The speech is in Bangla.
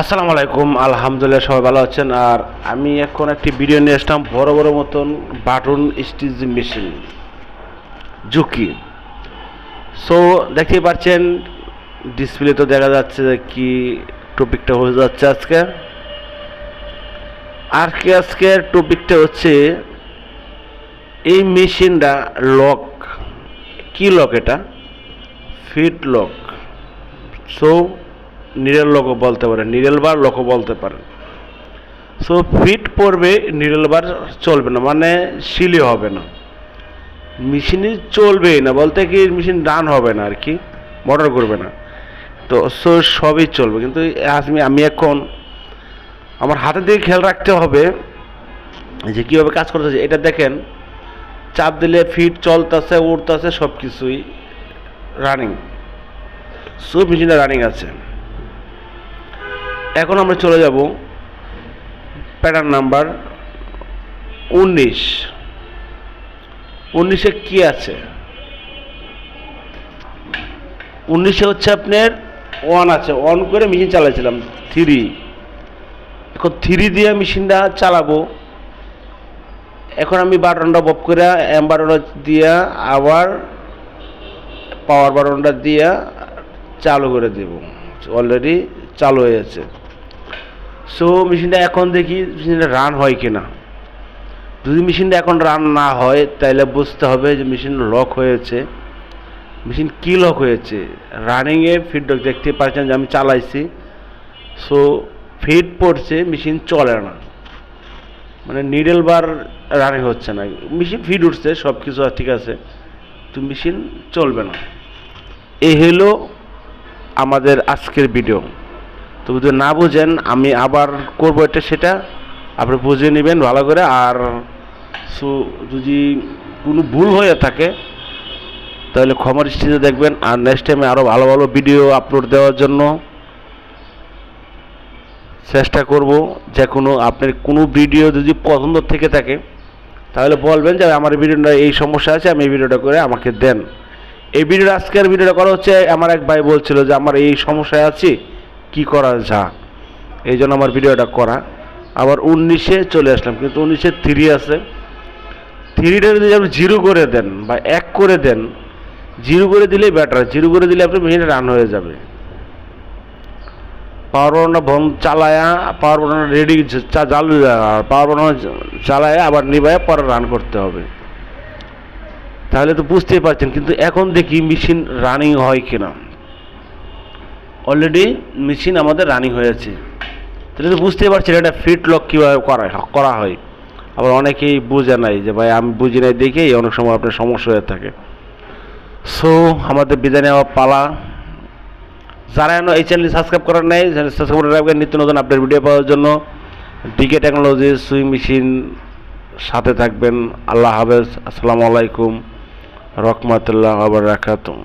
আসসালামু আলাইকুম, আলহামদুলিল্লাহ সবাই ভালো আছেন। আর আমি এখন একটি ভিডিও নিয়ে আসলাম, বড় বড় মতন বাটন স্টিচ মেশিন, ঝুঁকি। সো দেখতেই পাচ্ছেন ডিসপ্লে তো দেখা যাচ্ছে যে কি টপিকটা হয়ে যাচ্ছে আজকে। আর কি আজকের টপিকটা হচ্ছে, এই মেশিনটা লক কি লক এটা? ফিট লক সো নিরেল লোকও বলতে পারেন নিরেল বার লোকও বলতে পারেন। সো ফিট পড়বে নিরেল বার চলবে না মানে শিলি হবে না। মেশিনই চলবেই না, বলতে কি মেশিন রান হবে না আর কি মোটর করবে না। তো সো সবই চলবে। কিন্তু আমি আমি এখন আমার হাতের দিয়ে খেয়াল রাখতে হবে যে কীভাবে কাজ করতেছে। এটা দেখেন, চাপ দিলে ফিট চলতেছে উঠতেছে সব কিছুই রানিং সব মেশিনটা রানিং আছে। এখন আমরা চলে যাব প্যাটার্ন নাম্বার উনিশ। উনিশে কি আছে? উনিশে হচ্ছে আপনার ওয়ান আছে। অন করে মেশিন চালাইছিলাম থ্রি এখন থ্রি দিয়ে মেশিনটা চালাবো। এখন আমি বাটনটা বপ করে এম বাটনটা দিয়া আবার পাওয়ার বাটনটা দিয়া চালু করে দেব। অলরেডি চালু হয়েছে সো মেশিনটা এখন দেখি মেশিনটা রান হয় কি না যদি মেশিনটা এখন রান না হয় তাহলে বুঝতে হবে যে মেশিন লক হয়েছে। মেশিন কী লক হয়েছে? রানিংয়ে ফিডব্যাক দেখতে পাচ্ছেন যে আমি চালাইছি। সো ফিড পড়ছে মেশিন চলে না। মানে নিডেল বার রানিং হচ্ছে না। মেশিন ফিড উঠছে সব কিছু ঠিক আছে। তো মেশিন চলবে না। এই হলো আমাদের আজকের ভিডিও তো যদি না বুঝেন, আমি আবার করব এটা, সেটা আপনি বুঝে নেবেন ভালো করে। আর সো, যদি কোনো ভুল হয়ে থাকে, তাহলে ক্ষমার দৃষ্টিতে দেখবেন। আর নেক্সট টাইমে আরও ভালো ভালো ভিডিও আপলোড দেওয়ার জন্য চেষ্টা করব যে কোনো আপনার কোনো ভিডিও যদি পছন্দ থেকে থাকে, তাহলে বলবেন যে আমার ভিডিওটা এই সমস্যা আছে, আমি এই ভিডিওটা করে আমাকে দেন। এই ভিডিওটা আজকের ভিডিওটা করা হচ্ছে, আমার এক ভাই বলছিল যে, আমার এই সমস্যায় আছি। কি করা যা। এই জন্য আমার ভিডিওটা করা। আবার উনিশে চলে আসলাম, কিন্তু উনিশে থ্রি আছে। থ্রিটা যদি আপনি জিরো করে দেন বা এক করে দেন জিরো করে দিলেই বেটার জিরো করে দিলে আপনি মেশিনে রান হয়ে যাবে। পাওয়ার বাটনটা বন্ধ, চালায়া পাওয়ার বাটনটা রেডি চালু পাওয়ার বাটন চালায় আবার নিবায় পরে রান করতে হবে। তাহলে তো বুঝতেই পারছেন, কিন্তু এখন দেখি মেশিন রানিং হয় কিনা। অলরেডি মেশিন আমাদের রানিং হয়েছে। তাহলে তো বুঝতেই পারছেন এটা ফিট লক কীভাবে করা করা হয়। আবার অনেকেই বুঝে নাই যে ভাই আমি বুঝি নাই দেখেই অনেক সময় আপনার সমস্যা হয়ে থাকে। সো আমাদের বিদায় নেওয়া পালা। যারা এখনও এই চ্যানেল সাবস্ক্রাইব করার নেই সাবস্ক্রাইব করে নিত্য নতুন আপডেট ভিডিও পাওয়ার জন্য। ডিকে টেকনোলজি সুইং মেশিন সাথে থাকবেন। আল্লাহ হাফেজ। আসসালামু আলাইকুম। রহমতুল্লাহ আবার রাখাতুম